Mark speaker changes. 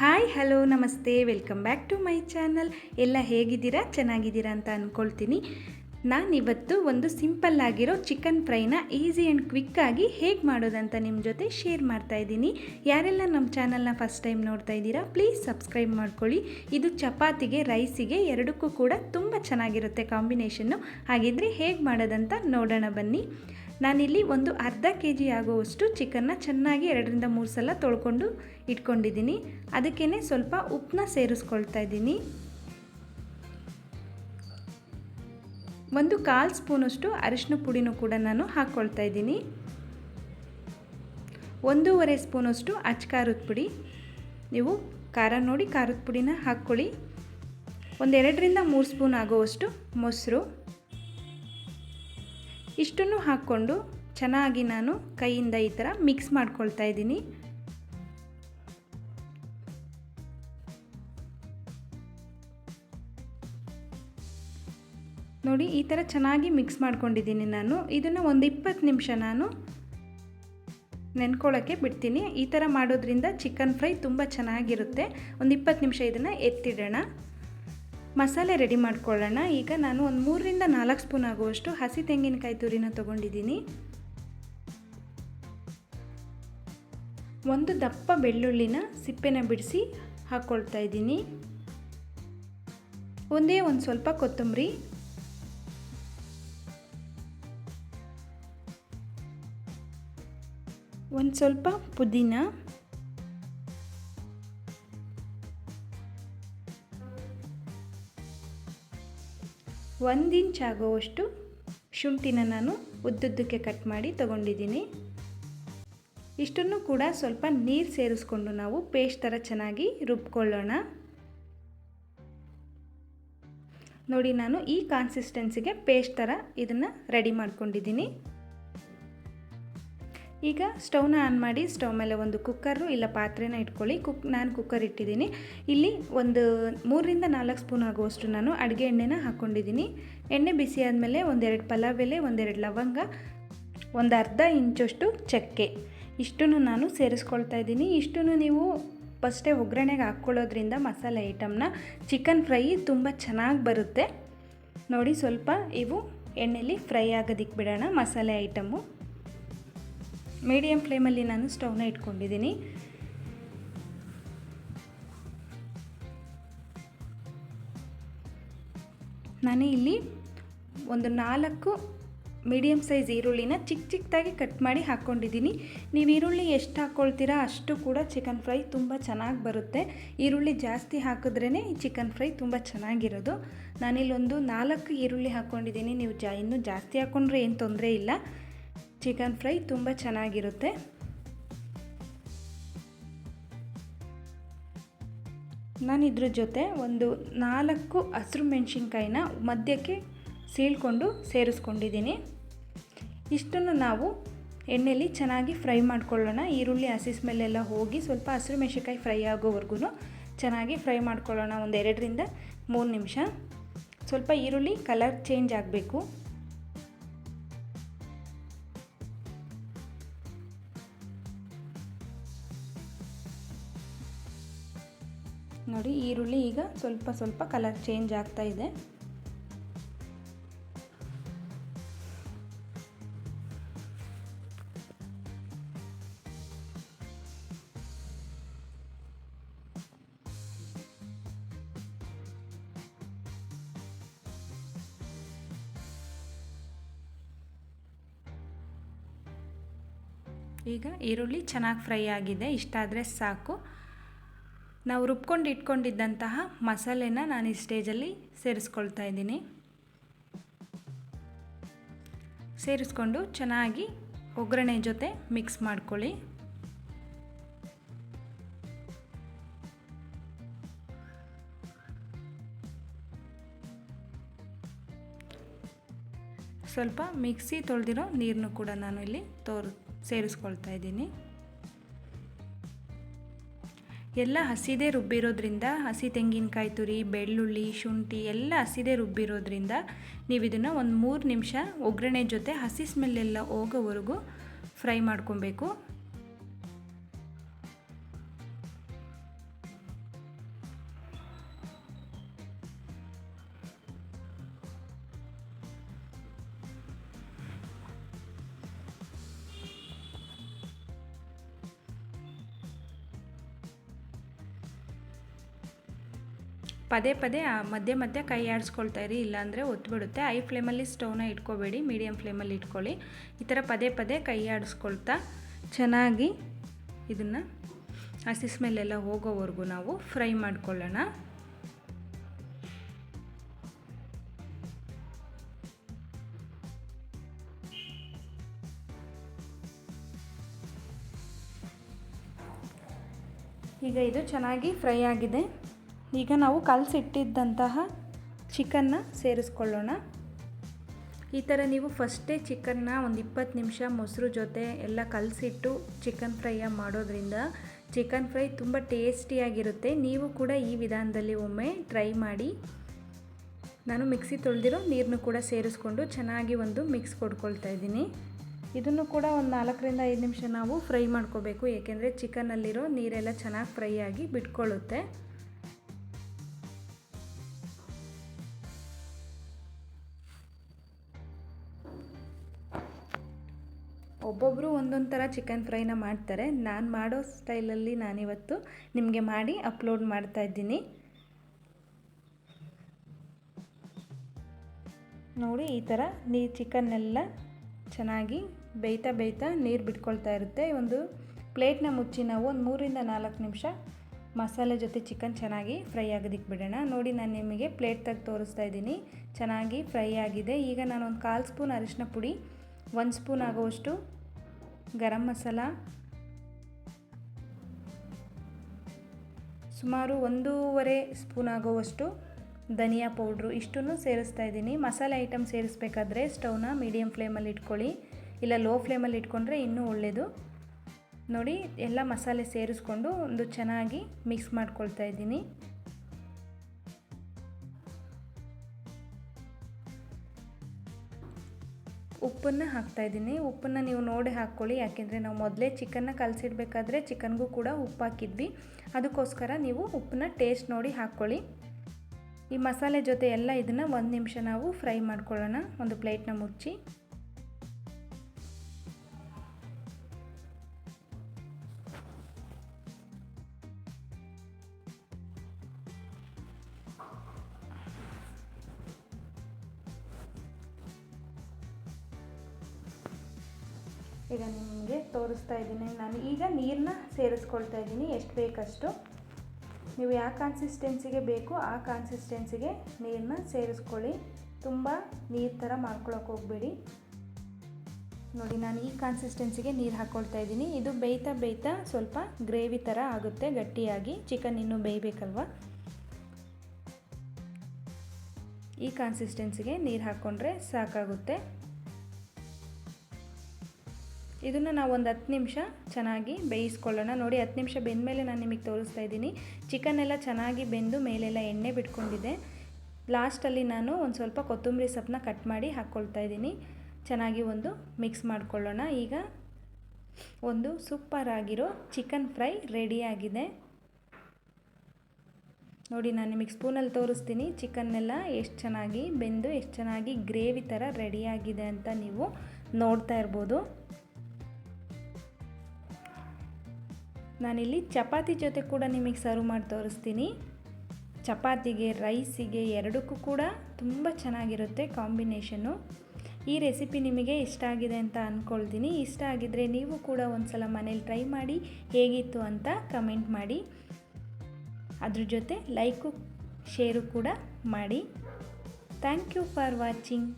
Speaker 1: Hi hello ನಮಸ್ತೆ welcome back to my channel. ಎಲ್ಲ ಹೇಗಿದ್ದೀರಾ? ಚೆನ್ನಾಗಿದ್ದೀರಾ ಅಂತ ಅಂದ್ಕೊಳ್ತೀನಿ ನಾನಿವತ್ತು ಒಂದು ಸಿಂಪಲ್ ಆಗಿರೋ ಚಿಕನ್ ಫ್ರೈನ ಈಸಿ ಆ್ಯಂಡ್ ಕ್ವಿಕ್ಕಾಗಿ ಹೇಗೆ ಮಾಡೋದಂತ ನಿಮ್ಮ ಜೊತೆ ಶೇರ್ ಮಾಡ್ತಾ ಇದ್ದೀನಿ. ಯಾರೆಲ್ಲ ನಮ್ಮ ಚಾನಲ್ನ ಫಸ್ಟ್ ಟೈಮ್ ನೋಡ್ತಾ ಇದ್ದೀರಾ, ಪ್ಲೀಸ್ ಸಬ್ಸ್ಕ್ರೈಬ್ ಮಾಡ್ಕೊಳ್ಳಿ. ಇದು ಚಪಾತಿಗೆ, ರೈಸಿಗೆ ಎರಡಕ್ಕೂ ಕೂಡ ತುಂಬ ಚೆನ್ನಾಗಿರುತ್ತೆ ಕಾಂಬಿನೇಷನ್ನು. ಹಾಗಿದ್ರೆ ಹೇಗೆ ಮಾಡೋದಂತ ನೋಡೋಣ ಬನ್ನಿ. ನಾನಿಲ್ಲಿ ಒಂದು ಅರ್ಧ ಕೆ ಜಿ ಆಗುವಷ್ಟು ಚಿಕನ್ನ ಚೆನ್ನಾಗಿ ಎರಡರಿಂದ ಮೂರು ಸಲ ತೊಳ್ಕೊಂಡು ಇಟ್ಕೊಂಡಿದ್ದೀನಿ. ಅದಕ್ಕೇ ಸ್ವಲ್ಪ ಉಪ್ಪನ್ನ ಸೇರಿಸ್ಕೊಳ್ತಾ ಇದ್ದೀನಿ. ಒಂದು ಕಾಲು ಸ್ಪೂನಷ್ಟು ಅರಿಶಿನ ಪುಡಿನೂ ಕೂಡ ನಾನು ಹಾಕ್ಕೊಳ್ತಾ ಇದ್ದೀನಿ. ಒಂದೂವರೆ ಸ್ಪೂನಷ್ಟು ಅಚ್ಕಾರದ ಪುಡಿ. ನೀವು ಖಾರ ನೋಡಿ ಖಾರದ ಪುಡಿನ ಹಾಕ್ಕೊಳ್ಳಿ. ಒಂದೆರಡರಿಂದ ಮೂರು ಸ್ಪೂನ್ ಆಗೋವಷ್ಟು ಮೊಸರು. ಇಷ್ಟನ್ನು ಹಾಕ್ಕೊಂಡು ಚೆನ್ನಾಗಿ ನಾನು ಕೈಯಿಂದ ಈ ಥರ ಮಿಕ್ಸ್ ಮಾಡ್ಕೊಳ್ತಾ ಇದ್ದೀನಿ. ನೋಡಿ ಈ ಥರ ಚೆನ್ನಾಗಿ ಮಿಕ್ಸ್ ಮಾಡ್ಕೊಂಡಿದ್ದೀನಿ ನಾನು. ಇದನ್ನು ಒಂದು ಇಪ್ಪತ್ತು ನಿಮಿಷ ನಾನು ನೆನ್ಕೊಳ್ಳೋಕ್ಕೆ ಬಿಡ್ತೀನಿ. ಈ ಥರ ಮಾಡೋದ್ರಿಂದ ಚಿಕನ್ ಫ್ರೈ ತುಂಬ ಚೆನ್ನಾಗಿರುತ್ತೆ. ಒಂದು ಇಪ್ಪತ್ತು ನಿಮಿಷ ಇದನ್ನು ಎತ್ತಿಡೋಣ. ಮಸಾಲೆ ರೆಡಿ ಮಾಡ್ಕೊಳ್ಳೋಣ. ಈಗ ನಾನು ಒಂದು ಮೂರರಿಂದ ನಾಲ್ಕು ಸ್ಪೂನ್ ಆಗುವಷ್ಟು ಹಸಿ ತೆಂಗಿನಕಾಯಿ ತುರಿನ ತೊಗೊಂಡಿದ್ದೀನಿ. ಒಂದು ದಪ್ಪ ಬೆಳ್ಳುಳ್ಳಿನ ಸಿಪ್ಪೆನ ಬಿಡಿಸಿ ಹಾಕ್ಕೊಳ್ತಾ ಇದ್ದೀನಿ. ಒಂದೇ ಒಂದು ಸ್ವಲ್ಪ ಕೊತ್ತಂಬರಿ. ಒಂದು ಸ್ವಲ್ಪ ಪುದೀನ. ಒಂದು ಇಂಚ್ ಆಗುವಷ್ಟು ಶುಂಠಿನ ನಾನು ಉದ್ದುದ್ದಕ್ಕೆ ಕಟ್ ಮಾಡಿ ತಗೊಂಡಿದ್ದೀನಿ. ಇಷ್ಟನ್ನು ಕೂಡ ಸ್ವಲ್ಪ ನೀರು ಸೇರಿಸ್ಕೊಂಡು ನಾವು ಪೇಸ್ಟ್ ಥರ ಚೆನ್ನಾಗಿ ರುಬ್ಕೊಳ್ಳೋಣ. ನೋಡಿ, ನಾನು ಈ ಕಾನ್ಸಿಸ್ಟೆನ್ಸಿಗೆ ಪೇಸ್ಟ್ ಥರ ಇದನ್ನು ರೆಡಿ ಮಾಡ್ಕೊಂಡಿದ್ದೀನಿ. ಈಗ ಸ್ಟವ್ನ ಆನ್ ಮಾಡಿ ಸ್ಟವ್ ಮೇಲೆ ಒಂದು ಕುಕ್ಕರು ಇಲ್ಲ ಪಾತ್ರೆನ ಇಟ್ಕೊಳ್ಳಿ. ಕುಕ್, ನಾನು ಕುಕ್ಕರ್ ಇಟ್ಟಿದ್ದೀನಿ. ಇಲ್ಲಿ ಒಂದು ಮೂರರಿಂದ ನಾಲ್ಕು ಸ್ಪೂನ್ ಆಗುವಷ್ಟು ನಾನು ಅಡುಗೆ ಎಣ್ಣೆನ ಹಾಕ್ಕೊಂಡಿದ್ದೀನಿ. ಎಣ್ಣೆ ಬಿಸಿ ಆದಮೇಲೆ ಒಂದೆರಡು ಪಲಾವ್ ಎಲೆ, ಒಂದೆರಡು ಲವಂಗ, ಒಂದು ಅರ್ಧ ಇಂಚಷ್ಟು ಚಕ್ಕೆ. ಇಷ್ಟನ್ನು ನಾನು ಸೇರಿಸ್ಕೊಳ್ತಾ ಇದ್ದೀನಿ. ಇಷ್ಟನ್ನು ನೀವು ಫಸ್ಟೇ ಒಗ್ಗರಣೆಗೆ ಹಾಕ್ಕೊಳ್ಳೋದ್ರಿಂದ ಮಸಾಲೆ ಐಟಮ್ನ ಚಿಕನ್ ಫ್ರೈ ತುಂಬ ಚೆನ್ನಾಗಿ ಬರುತ್ತೆ. ನೋಡಿ ಸ್ವಲ್ಪ ಇವು ಎಣ್ಣೆಲಿ ಫ್ರೈ ಆಗೋದಿಕ್ಕೆ ಬಿಡೋಣ ಮಸಾಲೆ ಐಟಮು ಮೀಡಿಯಮ್ ಫ್ಲೇಮಲ್ಲಿ ನಾನು ಸ್ಟವ್ನ ಇಟ್ಕೊಂಡಿದ್ದೀನಿ. ನಾನು ಇಲ್ಲಿ ಒಂದು ನಾಲ್ಕು ಮೀಡಿಯಮ್ ಸೈಜ್ ಈರುಳ್ಳಿನ ಚಿಕ್ಕ ಚಿಕ್ಕದಾಗಿ ಕಟ್ ಮಾಡಿ ಹಾಕ್ಕೊಂಡಿದ್ದೀನಿ. ನೀವು ಈರುಳ್ಳಿ ಎಷ್ಟು ಹಾಕ್ಕೊಳ್ತೀರಾ ಅಷ್ಟು ಕೂಡ ಚಿಕನ್ ಫ್ರೈ ತುಂಬ ಚೆನ್ನಾಗಿ ಬರುತ್ತೆ. ಈರುಳ್ಳಿ ಜಾಸ್ತಿ ಹಾಕಿದ್ರೇ ಚಿಕನ್ ಫ್ರೈ ತುಂಬ ಚೆನ್ನಾಗಿರೋದು. ನಾನಿಲ್ಲೊಂದು ನಾಲ್ಕು ಈರುಳ್ಳಿ ಹಾಕ್ಕೊಂಡಿದ್ದೀನಿ. ನೀವು ಜಾ ಇನ್ನೂ ಜಾಸ್ತಿ ಹಾಕ್ಕೊಂಡ್ರೆ ಏನು ತೊಂದರೆ ಇಲ್ಲ. ಚಿಕನ್ ಫ್ರೈ ತುಂಬ ಚೆನ್ನಾಗಿರುತ್ತೆ. ನಾನು ಇದ್ರ ಜೊತೆ ಒಂದು ನಾಲ್ಕು ಹಸಿರು ಮೆಣಸಿನ್ಕಾಯಿನ ಮಧ್ಯಕ್ಕೆ ಸೀಳ್ಕೊಂಡು ಸೇರಿಸ್ಕೊಂಡಿದ್ದೀನಿ. ಇಷ್ಟನ್ನು ನಾವು ಎಣ್ಣೆಯಲ್ಲಿ ಚೆನ್ನಾಗಿ ಫ್ರೈ ಮಾಡ್ಕೊಳ್ಳೋಣ. ಈರುಳ್ಳಿ, ಹಸಿ ಸ್ಮೆಲ್ಲೆಲ್ಲ ಹೋಗಿ ಸ್ವಲ್ಪ ಹಸಿರು ಮೆಣಸಿನ್ಕಾಯಿ ಫ್ರೈ ಆಗೋವರೆಗೂ ಚೆನ್ನಾಗಿ ಫ್ರೈ ಮಾಡ್ಕೊಳ್ಳೋಣ. ಒಂದು ಎರಡರಿಂದ ಮೂರು ನಿಮಿಷ. ಸ್ವಲ್ಪ ಈರುಳ್ಳಿ ಕಲರ್ ಚೇಂಜ್ ಆಗಬೇಕು. ನೋಡಿ, ಈರುಳ್ಳಿ ಈಗ ಸ್ವಲ್ಪ ಸ್ವಲ್ಪ ಕಲರ್ ಚೇಂಜ್ ಆಗ್ತಾ ಇದೆ. ಈಗ ಈರುಳ್ಳಿ ಚೆನ್ನಾಗಿ ಫ್ರೈ ಆಗಿದೆ. ಇಷ್ಟಾದರೆ ಸಾಕು. ನಾವು ರುಬ್ಕೊಂಡು ಇಟ್ಕೊಂಡಿದ್ದಂತಹ ಮಸಾಲೆನ ನಾನು ಈ ಸ್ಟೇಜಲ್ಲಿ ಸೇರಿಸ್ಕೊಳ್ತಾ ಇದ್ದೀನಿ. ಸೇರಿಸ್ಕೊಂಡು ಚೆನ್ನಾಗಿ ಒಗ್ಗರಣೆ ಜೊತೆ ಮಿಕ್ಸ್ ಮಾಡ್ಕೊಳ್ಳಿ. ಸ್ವಲ್ಪ ಮಿಕ್ಸಿ ತೊಳೆದಿರೋ ನೀರನ್ನು ಕೂಡ ನಾನು ಇಲ್ಲಿ ತೋರ್ ಸೇರಿಸ್ಕೊಳ್ತಾ ಇದ್ದೀನಿ. ಎಲ್ಲ ಹಸಿದೇ ರುಬ್ಬಿರೋದ್ರಿಂದ, ಹಸಿ ತೆಂಗಿನಕಾಯಿ ತುರಿ, ಬೆಳ್ಳುಳ್ಳಿ, ಶುಂಠಿ ಎಲ್ಲ ಹಸಿದೇ ರುಬ್ಬಿರೋದ್ರಿಂದ ನೀವು ಇದನ್ನು ಒಂದು ಮೂರು ನಿಮಿಷ ಒಗ್ಗರಣೆ ಜೊತೆ ಹಸಿ ಸ್ಮೆಲ್ಲೆಲ್ಲ ಹೋಗೋವರೆಗೂ ಫ್ರೈ ಮಾಡ್ಕೊಬೇಕು. ಪದೇ ಪದೇ ಮಧ್ಯೆ ಮಧ್ಯೆ ಕೈ ಆಡಿಸ್ಕೊಳ್ತಾ ಇರಿ, ಇಲ್ಲಾಂದರೆ ಒತ್ಬಿಡುತ್ತೆ. ಐ ಫ್ಲೇಮಲ್ಲಿ ಸ್ಟವ್ನ ಇಟ್ಕೋಬೇಡಿ ಮೀಡಿಯಮ್ ಫ್ಲೇಮಲ್ಲಿ ಇಟ್ಕೊಳ್ಳಿ. ಈ ಥರ ಪದೇ ಪದೇ ಕೈ ಆಡಿಸ್ಕೊಳ್ತಾ ಚೆನ್ನಾಗಿ ಇದನ್ನು ಹಸಿ ಸ್ಮೆಲ್ಲೆಲ್ಲ ಹೋಗೋವರೆಗೂ ನಾವು ಫ್ರೈ ಮಾಡ್ಕೊಳ್ಳೋಣ. ಈಗ ಇದು ಚೆನ್ನಾಗಿ ಫ್ರೈ ಆಗಿದೆ. ಈಗ ನಾವು ಕಲಸಿಟ್ಟಿದ್ದಂತಹ ಚಿಕನ್ನ ಸೇರಿಸ್ಕೊಳ್ಳೋಣ. ಈ ಥರ ನೀವು ಫಸ್ಟೇ ಚಿಕನ್ನ ಒಂದು ಇಪ್ಪತ್ತು ನಿಮಿಷ ಮೊಸರು ಜೊತೆ ಎಲ್ಲ ಕಲಸಿಟ್ಟು ಚಿಕನ್ ಫ್ರೈಯ ಮಾಡೋದ್ರಿಂದ ಚಿಕನ್ ಫ್ರೈ ತುಂಬ ಟೇಸ್ಟಿಯಾಗಿರುತ್ತೆ ನೀವು ಕೂಡ ಈ ವಿಧಾನದಲ್ಲಿ ಒಮ್ಮೆ ಟ್ರೈ ಮಾಡಿ. ನಾನು ಮಿಕ್ಸಿ ತೊಳೆದಿರೋ ನೀರನ್ನು ಕೂಡ ಸೇರಿಸ್ಕೊಂಡು ಚೆನ್ನಾಗಿ ಒಂದು ಮಿಕ್ಸ್ ಕೊಡ್ಕೊಳ್ತಾ ಇದ್ದೀನಿ. ಇದನ್ನು ಕೂಡ ಒಂದು ನಾಲ್ಕರಿಂದ ಐದು ನಿಮಿಷ ನಾವು ಫ್ರೈ ಮಾಡ್ಕೋಬೇಕು. ಏಕೆಂದರೆ ಚಿಕನ್ನಲ್ಲಿರೋ ನೀರೆಲ್ಲ ಚೆನ್ನಾಗಿ ಫ್ರೈ ಆಗಿ ಬಿಟ್ಕೊಳ್ಳುತ್ತೆ. ಒಬ್ಬೊಬ್ಬರು ಒಂದೊಂದು ಥರ ಚಿಕನ್ ಫ್ರೈನ ಮಾಡ್ತಾರೆ. ನಾನು ಮಾಡೋ ಸ್ಟೈಲಲ್ಲಿ ನಾನಿವತ್ತು ನಿಮಗೆ ಮಾಡಿ ಅಪ್ಲೋಡ್ ಮಾಡ್ತಾ ಇದ್ದೀನಿ. ನೋಡಿ, ಈ ಥರ ನೀ ಚಿಕನ್ನೆಲ್ಲ ಚೆನ್ನಾಗಿ ಬೇಯ್ತಾ ಬೇಯ್ತಾ ನೀರು ಬಿಟ್ಕೊಳ್ತಾ ಇರುತ್ತೆ. ಒಂದು ಪ್ಲೇಟ್ನ ಮುಚ್ಚಿ ನಾವು ಒಂದು ಮೂರಿಂದ ನಾಲ್ಕು ನಿಮಿಷ ಮಸಾಲೆ ಜೊತೆ ಚಿಕನ್ ಚೆನ್ನಾಗಿ ಫ್ರೈ ಆಗೋದಕ್ಕೆ ಬಿಡೋಣ. ನೋಡಿ, ನಾನು ನಿಮಗೆ ಪ್ಲೇಟ್ ತೆಗೆದು ತೋರಿಸ್ತಾ ಇದ್ದೀನಿ. ಚೆನ್ನಾಗಿ ಫ್ರೈ ಆಗಿದೆ. ಈಗ ನಾನು ಒಂದು ಕಾಲು ಸ್ಪೂನ್ ಅರಿಶಿನ ಪುಡಿ, ಒಂದು ಸ್ಪೂನ್ ಆಗುವಷ್ಟು ಗರಂ ಮಸಾಲ, ಸುಮಾರು ಒಂದೂವರೆ ಸ್ಪೂನ್ ಆಗುವಷ್ಟು ಧನಿಯಾ ಪೌಡ್ರು. ಇಷ್ಟನ್ನು ಸೇರಿಸ್ತಾ ಇದ್ದೀನಿ. ಮಸಾಲೆ ಐಟಮ್ ಸೇರಿಸ್ಬೇಕಾದ್ರೆ ಸ್ಟವ್ನ ಮೀಡಿಯಮ್ ಫ್ಲೇಮಲ್ಲಿ ಇಟ್ಕೊಳ್ಳಿ. ಇಲ್ಲ, ಲೋ ಫ್ಲೇಮಲ್ಲಿ ಇಟ್ಕೊಂಡ್ರೆ ಇನ್ನೂ ಒಳ್ಳೆಯದು ನೋಡಿ, ಎಲ್ಲ ಮಸಾಲೆ ಸೇರಿಸ್ಕೊಂಡು ಒಂದು ಚೆನ್ನಾಗಿ ಮಿಕ್ಸ್ ಮಾಡ್ಕೊಳ್ತಾ ಇದ್ದೀನಿ. ಉಪ್ಪನ್ನು ಹಾಕ್ತಾಯಿದ್ದೀನಿ ಉಪ್ಪನ್ನು ನೀವು ನೋಡಿ ಹಾಕ್ಕೊಳ್ಳಿ. ಯಾಕೆಂದರೆ ನಾವು ಮೊದಲೇ ಚಿಕನ್ನ ಕಲಸಿಡ್ಬೇಕಾದ್ರೆ ಚಿಕನ್ಗೂ ಕೂಡ ಉಪ್ಪು ಹಾಕಿದ್ವಿ. ಅದಕ್ಕೋಸ್ಕರ ನೀವು ಉಪ್ಪನ್ನ ಟೇಸ್ಟ್ ನೋಡಿ ಹಾಕ್ಕೊಳ್ಳಿ. ಈ ಮಸಾಲೆ ಜೊತೆ ಎಲ್ಲ ಇದನ್ನು ಒಂದು ನಿಮಿಷ ನಾವು ಫ್ರೈ ಮಾಡ್ಕೊಳ್ಳೋಣ. ಒಂದು ಪ್ಲೇಟ್ನ ಮುಚ್ಚಿ. ಈಗ ನಿಮಗೆ ತೋರಿಸ್ತಾ ಇದ್ದೀನಿ. ನಾನು ಈಗ ನೀರನ್ನ ಸೇರಿಸ್ಕೊಳ್ತಾ ಇದ್ದೀನಿ. ಎಷ್ಟು ಬೇಕಷ್ಟು? ನೀವು ಯಾವ ಕನ್ಸಿಸ್ಟೆನ್ಸಿಗೆ ಬೇಕು, ಆ ಕನ್ಸಿಸ್ಟೆನ್ಸಿಗೆ ನೀರನ್ನ ಸೇರಿಸ್ಕೊಳ್ಳಿ. ತುಂಬ ನೀರು ಥರ ಮಾಡ್ಕೊಳಕ್ಕೆ ಹೋಗಬೇಡಿ. ನೋಡಿ, ನಾನು ಈ ಕನ್ಸಿಸ್ಟೆನ್ಸಿಗೆ ನೀರು ಹಾಕ್ಕೊಳ್ತಾ ಇದ್ದೀನಿ. ಇದು ಬೇಯ್ತಾ ಬೇಯ್ತಾ ಸ್ವಲ್ಪ ಗ್ರೇವಿ ಥರ ಆಗುತ್ತೆ ಗಟ್ಟಿಯಾಗಿ. ಚಿಕನ್ ಇನ್ನೂ ಬೇಯಬೇಕಲ್ವ? ಈ ಕನ್ಸಿಸ್ಟೆನ್ಸಿಗೆ ನೀರು ಹಾಕ್ಕೊಂಡ್ರೆ ಸಾಕಾಗುತ್ತೆ. ಇದನ್ನು ನಾವು ಒಂದು ಹತ್ತು ನಿಮಿಷ ಚೆನ್ನಾಗಿ ಬೇಯಿಸ್ಕೊಳ್ಳೋಣ. ನೋಡಿ, ಹತ್ತು ನಿಮಿಷ ಬೆಂದ ಮೇಲೆ ನಾನು ನಿಮಗೆ ತೋರಿಸ್ತಾ ಇದ್ದೀನಿ. ಚಿಕನ್ ಎಲ್ಲ ಚೆನ್ನಾಗಿ ಬೆಂದು ಮೇಲೆಲ್ಲ ಎಣ್ಣೆ ಬಿಟ್ಕೊಂಡಿದೆ. ಲಾಸ್ಟಲ್ಲಿ ನಾನು ಒಂದು ಸ್ವಲ್ಪ ಕೊತ್ತಂಬರಿ ಸೊಪ್ಪನ್ನ ಕಟ್ ಮಾಡಿ ಹಾಕ್ಕೊಳ್ತಾ ಇದ್ದೀನಿ. ಚೆನ್ನಾಗಿ ಒಂದು ಮಿಕ್ಸ್ ಮಾಡ್ಕೊಳ್ಳೋಣ. ಈಗ ಒಂದು ಸೂಪರ್ ಆಗಿರೋ ಚಿಕನ್ ಫ್ರೈ ರೆಡಿಯಾಗಿದೆ ನೋಡಿ, ನಾನು ನಿಮಗೆ ಸ್ಪೂನಲ್ಲಿ ತೋರಿಸ್ತೀನಿ. ಚಿಕನ್ನೆಲ್ಲ ಎಷ್ಟು ಚೆನ್ನಾಗಿ ಬೆಂದು, ಎಷ್ಟು ಚೆನ್ನಾಗಿ ಗ್ರೇವಿ ಥರ ರೆಡಿಯಾಗಿದೆ ಅಂತ ನೀವು ನೋಡ್ತಾ ಇರ್ಬೋದು. ನಾನಿಲ್ಲಿ ಚಪಾತಿ ಜೊತೆ ಕೂಡ ನಿಮಗೆ ಸರ್ವ್ ಮಾಡಿ ತೋರಿಸ್ತೀನಿ. ಚಪಾತಿಗೆ ರೈಸಿಗೆ ಎರಡಕ್ಕೂ ಕೂಡ ತುಂಬ ಚೆನ್ನಾಗಿರುತ್ತೆ ಕಾಂಬಿನೇಷನ್ನು ಈ ರೆಸಿಪಿ ನಿಮಗೆ ಇಷ್ಟ ಆಗಿದೆ ಅಂತ ಅಂದ್ಕೊಳ್ತೀನಿ ಇಷ್ಟ ಆಗಿದ್ದರೆ ನೀವು ಕೂಡ ಒಂದು ಸಲ ಮನೇಲಿ ಟ್ರೈ ಮಾಡಿ ಹೇಗಿತ್ತು ಅಂತ ಕಮೆಂಟ್ ಮಾಡಿ. ಅದ್ರ ಜೊತೆ ಲೈಕು ಶೇರು ಕೂಡ ಮಾಡಿ. Thank you for watching